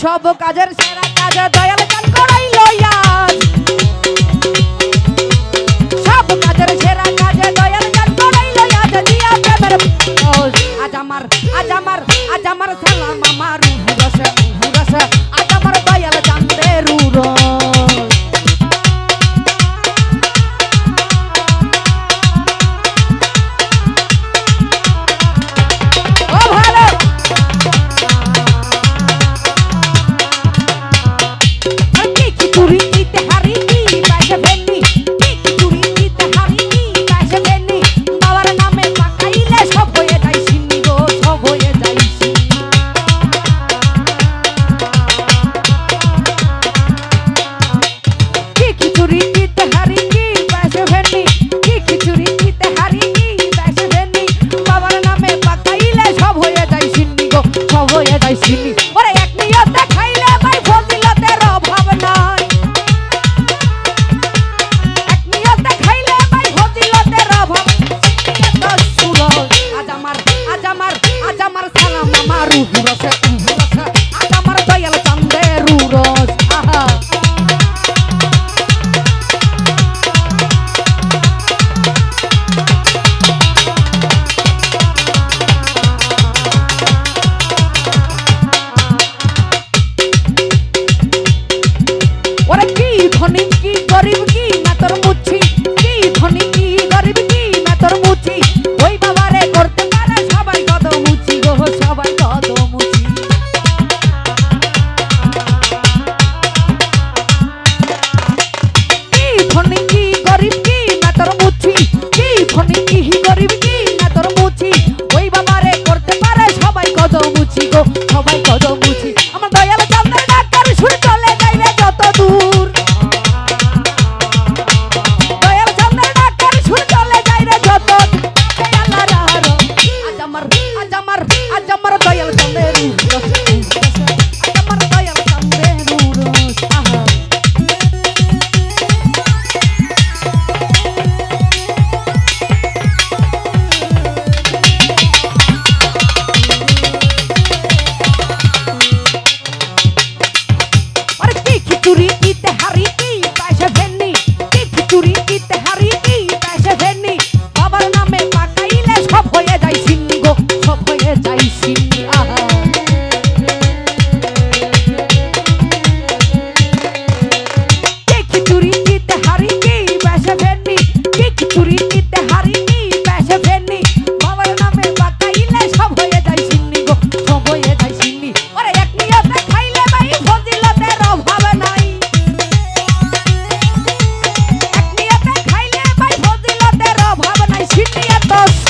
সব কাজের সেরা কাজ দয়াল কান করাই লইয়া সব কাজের সেরা হুরাসে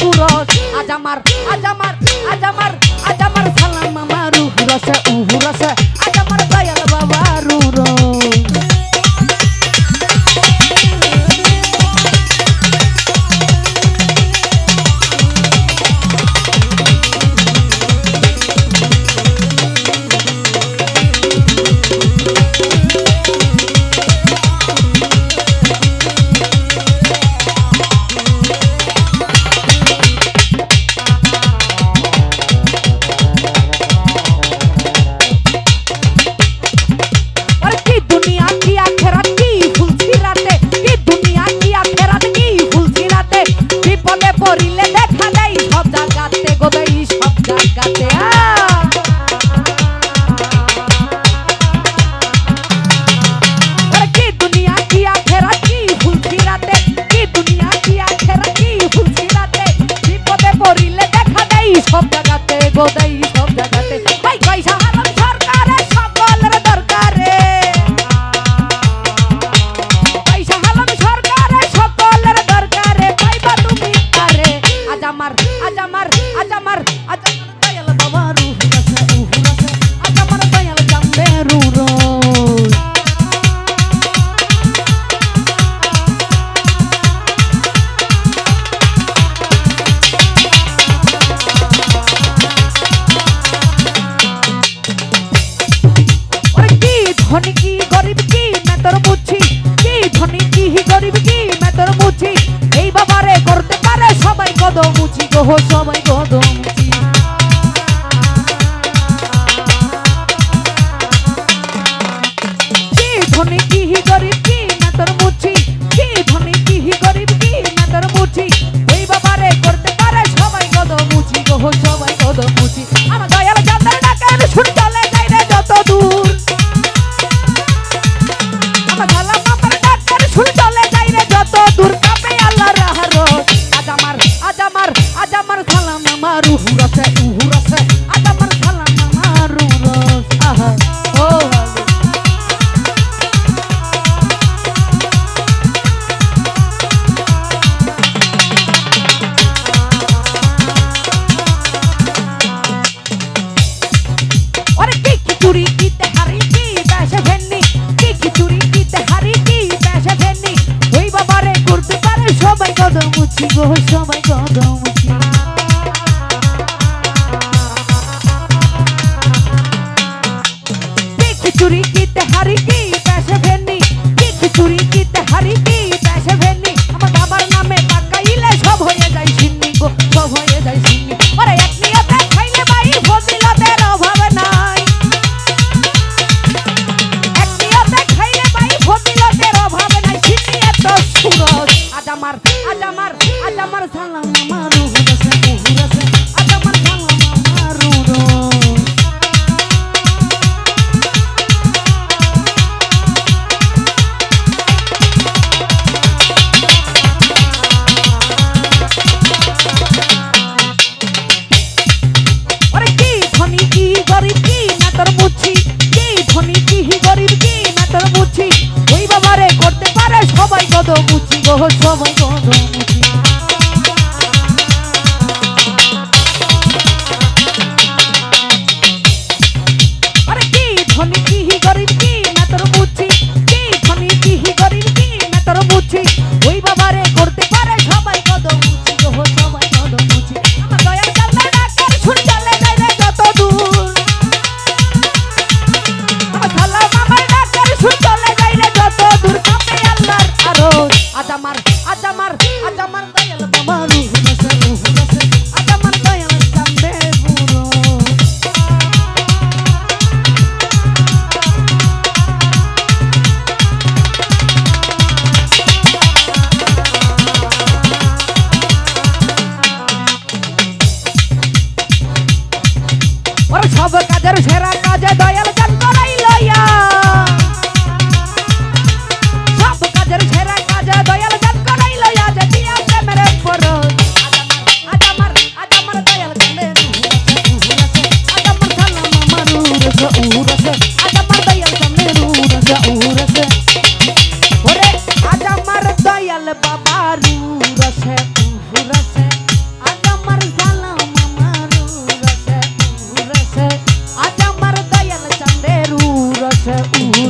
উরস আজ আমার আজ আমার আজ আমার আজ আমার সালাম আমার রুহ রসে, উহু রসে। আজ আমার জাগাতে গোদাই সব জাগাতে। ভাই পয়সা ধনী কি গরিব কি? না তোর বুঝি কি ধনী কি গরিব কি? না তোর বুঝি এই বাবারে করতে পারে সবাই কদম বুঝি গো, সবাই কদম মুছি গো সবাই কদম চুরি কিতে হারি কি আজ আমার বুঝছি কাজের সেরা কাজে দয়াল গান করাই লইয়া। সব কাজের সেরা কাজে দয়াল গান করাই লইয়া, যে দিয়া প্রেমের পর আজ আমার, আজ দয়াল গানে আজ আমার সালাম আমার 在五